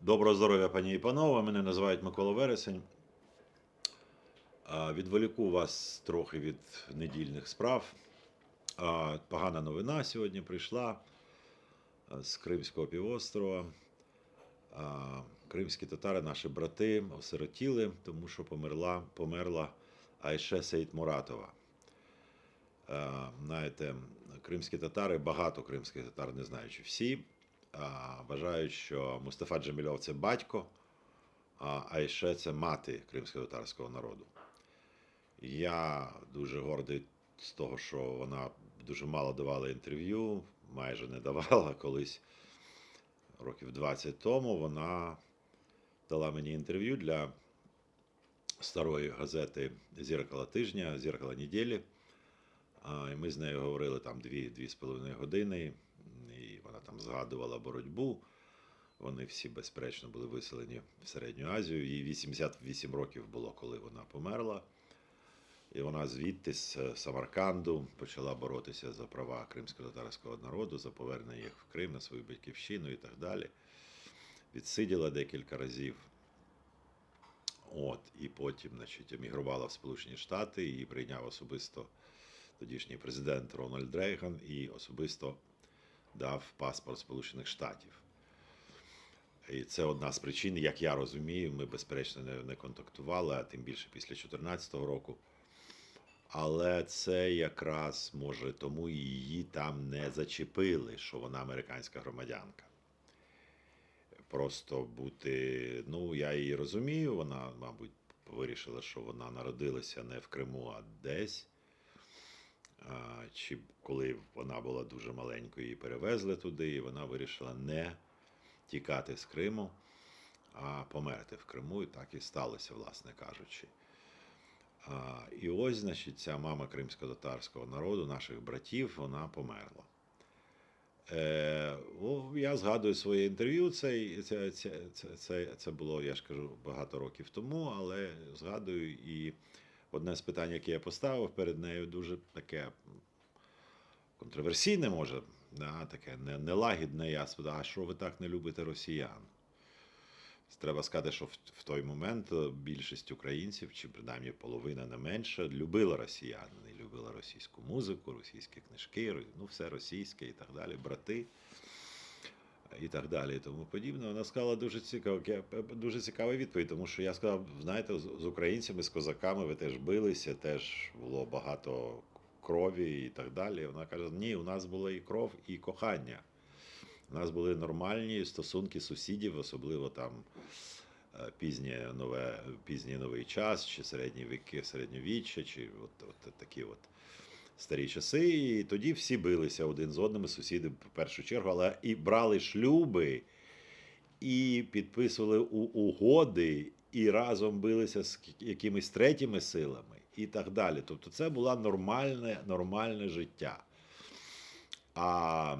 Доброго здоров'я, пані і панове. Мене називають Микола Вересень. Відволіку вас трохи від недільних справ. Погана новина сьогодні прийшла з Кримського півострова. Кримські татари, наші брати, осиротіли, тому що померла, померла Айше Сейт Муратова. Знаєте, кримські татари, багато кримських татар, не знаю, чи всі, вважають, що Мустафа Джемільов це батько, а Айше це мати кримсько-татарського народу. Я дуже гордий з того, що вона дуже мало давала інтерв'ю, майже не давала колись років 20 тому. Вона дала мені інтерв'ю для старої газети Зіркала тижня, Зіркала неділі. І ми з нею говорили там дві-дві з половиною години, і вона там згадувала боротьбу. Вони всі, безперечно, були виселені в Середню Азію. Їй 88 років було, коли вона померла. І вона звідти з Самарканду почала боротися за права кримсько-татарського народу, за повернення їх в Крим на свою батьківщину і так далі. Відсиділа декілька разів. От, і потім, значить, емігрувала в Сполучені Штати, її прийняв особисто тодішній президент Рональд Рейган і особисто дав паспорт Сполучених Штатів. І це одна з причин, як я розумію, ми, безперечно, не, не контактували, а тим більше після 2014 року. Але це якраз може тому її там не зачепили, що вона американська громадянка. Просто бути, ну я її розумію, вона, мабуть, вирішила, що вона народилася не в Криму, а десь. Чи коли вона була дуже маленькою, її перевезли туди, і вона вирішила не тікати з Криму, а померти в Криму, і так і сталося, власне кажучи. І ось, значить, ця мама кримсько-татарського народу, наших братів, вона померла. Е, я згадую своє інтерв'ю. Це, це, це, це, це було, я ж кажу, багато років тому, але згадую і одне з питань, яке я поставив перед нею, дуже таке контроверсійне, може, да, таке нелагідне. Я спитав, а що ви так не любите росіян? Треба сказати, що в, той момент е, більшість українців, чи принаймні половина не менше, любила росіян. Вони любила російську музику, російські книжки, ну все російське і так далі, брати і так далі, і тому подібне. Вона сказала дуже цікаво, дуже цікава відповідь, тому що я сказав, знаєте, з, з українцями, з козаками ви теж билися, теж було багато крові і так далі. Вона каже: ні, у нас була і кров, і кохання. У нас були нормальні стосунки сусідів, особливо там е, пізнє нове, пізній новий час, чи середні віки, середньовіччя, чи от, от такі от старі часи. І тоді всі билися один з одним, сусіди в першу чергу, але і брали шлюби, і підписували у- угоди, і разом билися з якимись третіми силами, і так далі. Тобто це було нормальне, нормальне життя. А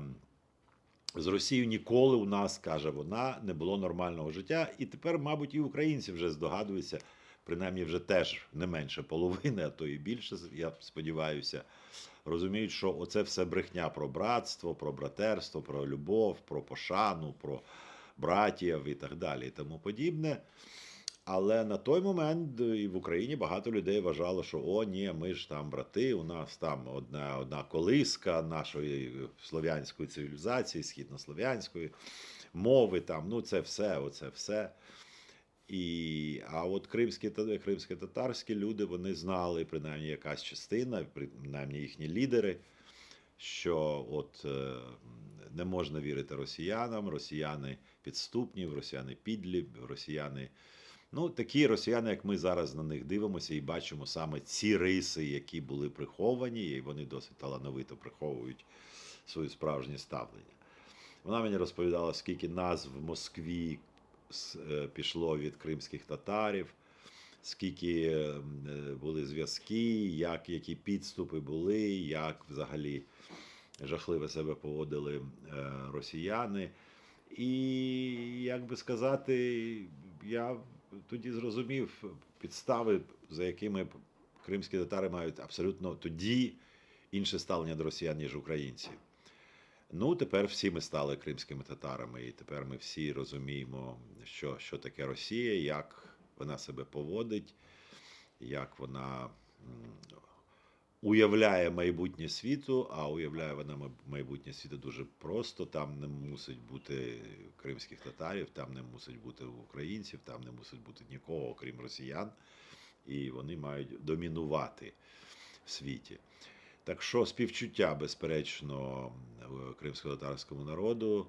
з Росією ніколи у нас, каже вона, не було нормального життя. І тепер, мабуть, і українці вже здогадуються, принаймні вже теж не менше половини, а то і більше, я сподіваюся, розуміють, що оце все брехня про братство, про братерство, про любов, про пошану, про братів і так далі, і тому подібне. Але на той момент і в Україні багато людей вважало, що о, ні, ми ж там брати, у нас там одна, одна колиска нашої слов'янської цивілізації, східнослов'янської мови, там, ну це все, оце все. І, а от кримські кримські татарські люди вони знали, принаймні якась частина, принаймні їхні лідери, що от е, не можна вірити росіянам, росіяни підступні, росіяни підлі, росіяни. Ну, такі росіяни, як ми зараз на них дивимося і бачимо саме ці риси, які були приховані, і вони досить талановито приховують своє справжнє ставлення. Вона мені розповідала, скільки назв в Москві пішло від кримських татарів, скільки е, е, були зв'язки, як, які підступи були, як взагалі жахливо себе поводили е, росіяни. І, як би сказати, я тоді зрозумів підстави, за якими кримські татари мають абсолютно тоді інше ставлення до росіян, ніж українці. Ну, тепер всі ми стали кримськими татарами, і тепер ми всі розуміємо, що, що таке Росія, як вона себе поводить, як вона уявляє майбутнє світу, а уявляє вона майбутнє світу дуже просто. Там не мусить бути кримських татарів, там не мусить бути українців, там не мусить бути нікого, окрім росіян, і вони мають домінувати в світі. Так що співчуття, безперечно, кримсько-татарському народу.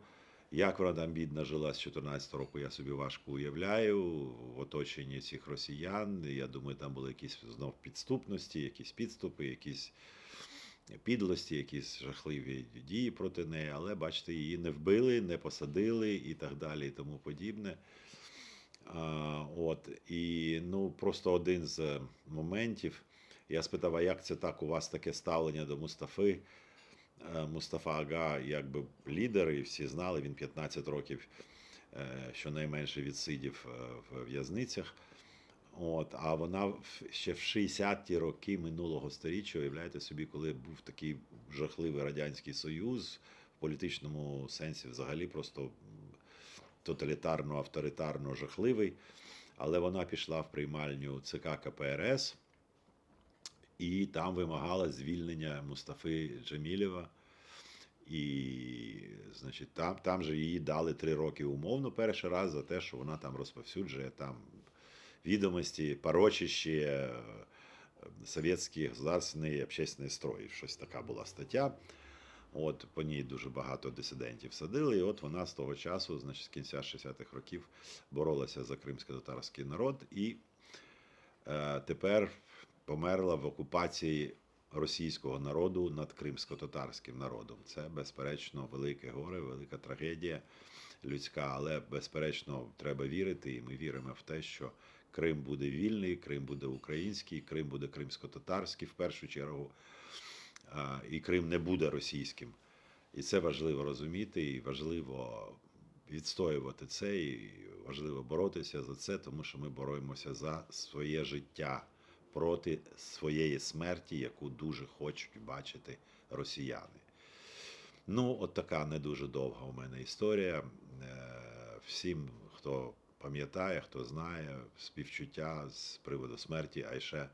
Як вона там бідна жила з 14 року, я собі важко уявляю. В оточенні цих росіян. Я думаю, там були якісь знов підступності, якісь підступи, якісь підлості, якісь жахливі дії проти неї, але бачите, її не вбили, не посадили і так далі, і тому подібне. А, от, і ну, просто один з моментів. Я спитав, а як це так? У вас таке ставлення до Мустафи? Е, Мустафа Ага, якби лідер, і всі знали, він 15 років е, щонайменше відсидів е, в в'язницях. От, а вона ще в 60-ті роки минулого сторіччя, уявляєте собі, коли був такий жахливий Радянський Союз, в політичному сенсі взагалі просто тоталітарно, авторитарно жахливий. Але вона пішла в приймальню ЦК КПРС і там вимагала звільнення Мустафи Джамілєва. І, значить, там, там же їй дали три роки умовно перший раз за те, що вона там розповсюджує там відомості, порочищі е, совєтський государственний общественний строй. Щось така була стаття. От по ній дуже багато дисидентів садили, і от вона з того часу, значить, з кінця 60-х років, боролася за кримсько-татарський народ і е, тепер померла в окупації російського народу над кримсько-татарським народом. Це, безперечно, велике горе, велика трагедія людська, але безперечно треба вірити, і ми віримо в те, що Крим буде вільний, Крим буде український, Крим буде кримсько-татарський в першу чергу, і Крим не буде російським. І це важливо розуміти, і важливо відстоювати це, і важливо боротися за це, тому що ми боремося за своє життя проти своєї смерті, яку дуже хочуть бачити росіяни. Ну, от така не дуже довга у мене історія. Е, Всім, хто пам'ятає, хто знає, співчуття з приводу смерті Айше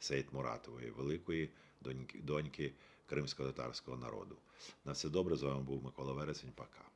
Сейт Муратової, великої доньки, доньки кримсько-татарського народу. На все добре, з вами був Микола Вересень. Пока.